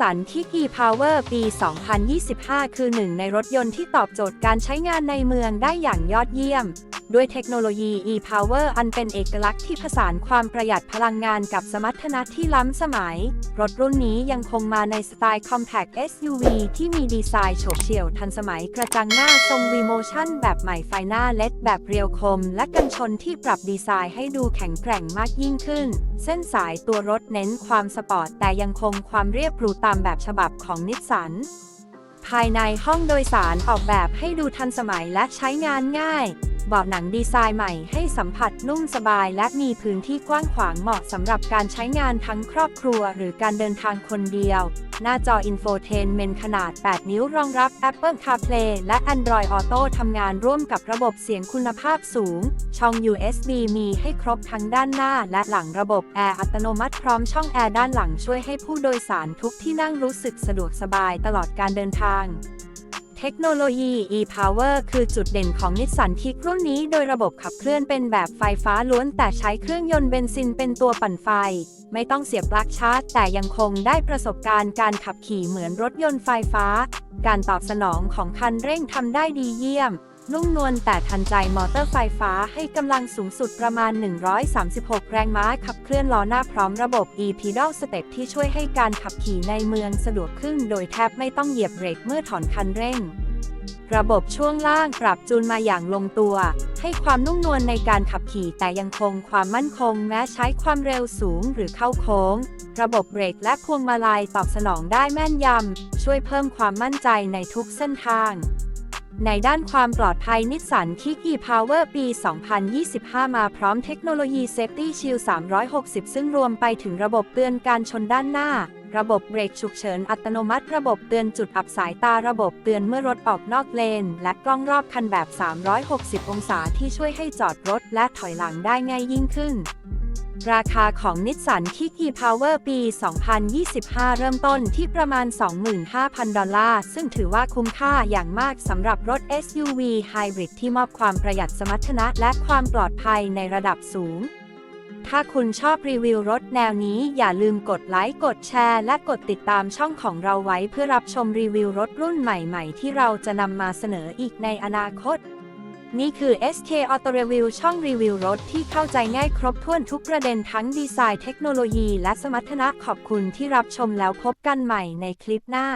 สันที่ e-Power ปี 2025 คือหนึ่งในรถยนต์ที่ตอบโจทย์การใช้งานในเมืองได้อย่างยอดเยี่ยม ด้วยเทคโนโลยี e-Power อันเป็นเอกลักษณ์ที่ผสานความประหยัดพลังงานกับสมรรถนะที่ล้ำสมัย รถรุ่นนี้ยังคงมาในสไตล์ Compact SUV ที่มีดีไซน์โฉบเฉี่ยวทันสมัยกระจังหน้าทรง V-Motion แบบใหม่ไฟหน้าเลดแบบเรียวคม และกันชนที่ปรับดีไซน์ให้ดูแข็งแกร่งมากยิ่งขึ้น เส้นสายตัวรถเน้นความสปอร์ตแต่ยังคงความเรียบหรูตามแบบฉบับของนิสสันภายในห้องโดยสารออกแบบให้ดูทันสมัยและใช้งานง่าย เบาะหนังดีไซน์ใหม่ให้สัมผัสนุ่มสบายและมีพื้นที่กว้างขวางเหมาะสำหรับการใช้งานทั้งครอบครัวหรือการเดินทางคนเดียว หน้าจออินโฟเทนเมนขนาด 8 นิ้วรองรับ Apple CarPlay และ Android Auto ทำงานร่วมกับระบบเสียงคุณภาพสูง ช่อง USB มีให้ครบทั้งด้านหน้าและหลังระบบแอร์อัตโนมัติพร้อมช่องแอร์ด้านหลังช่วยให้ผู้โดยสารทุกที่นั่งรู้สึกสะดวกสบายตลอดการเดินทาง เทคโนโลยี e-power คือจุดเด่นของนิสสันคิกรุ่นนี้โดยระบบขับเคลื่อนเป็นแบบไฟฟ้าล้วนแต่ใช้เครื่องยนต์เบนซินเป็นตัวปั่นไฟ ไม่ต้องเสียบปลั๊กชาร์จ แต่ยังคงได้ประสบการณ์การขับขี่เหมือนรถยนต์ไฟฟ้า การตอบสนองของคันเร่งทำได้ดีเยี่ยม นุ่มนวลแต่ทันใจมอเตอร์ไฟฟ้าให้กำลังสูงสุดประมาณ 136 แรงม้าขับเคลื่อนล้อหน้าพร้อมระบบ e-pedal step ที่ช่วยให้การขับขี่ในเมืองสะดวกขึ้นโดยแทบไม่ต้องเหยียบเบรกเมื่อถอนคันเร่ง ระบบช่วงล่างปรับจูนมาอย่างลงตัว ให้ความนุ่มนวลในการขับขี่แต่ยังคงความมั่นคงแม้ใช้ความเร็วสูงหรือเข้าโค้ง ระบบเบรกและพวงมาลัยตอบสนองได้แม่นยำช่วยเพิ่มความมั่นใจในทุกเส้นทาง ในด้านความปลอดภัยนิสสันคิก e-Power ปี 2025 มาพร้อมเทคโนโลยี Safety Shield 360 ซึ่งรวมไปถึงระบบเตือนการชนด้านหน้า ระบบเบรกฉุกเฉินอัตโนมัติ ระบบเตือนจุดอับสายตา ระบบเตือนเมื่อรถออกนอกเลน และกล้องรอบคันแบบ 360 องศาที่ช่วยให้จอดรถและถอยหลังได้ง่ายยิ่งขึ้น ราคาของนิสสันคิก e-Power ปี 2025 เริ่มต้นที่ประมาณ 25,000 ดอลลาร์ ซึ่งถือว่าคุ้มค่าอย่างมากสำหรับรถ SUV Hybrid ที่มอบความประหยัดสมรรถนะและความปลอดภัยในระดับสูง ถ้าคุณชอบรีวิวรถแนวนี้อย่าลืมกดไลค์ กดแชร์ และกดติดตามช่องของเราไว้เพื่อรับชมรีวิวรถรุ่นใหม่ ๆ ที่เราจะนำมาเสนออีกในอนาคต นี่คือ SK Auto Review ช่องรีวิวรถที่เข้าใจง่ายครบถ้วนทุกประเด็นทั้งดีไซน์เทคโนโลยีและสมรรถนะขอบคุณที่รับชมแล้วพบกันใหม่ในคลิปหน้า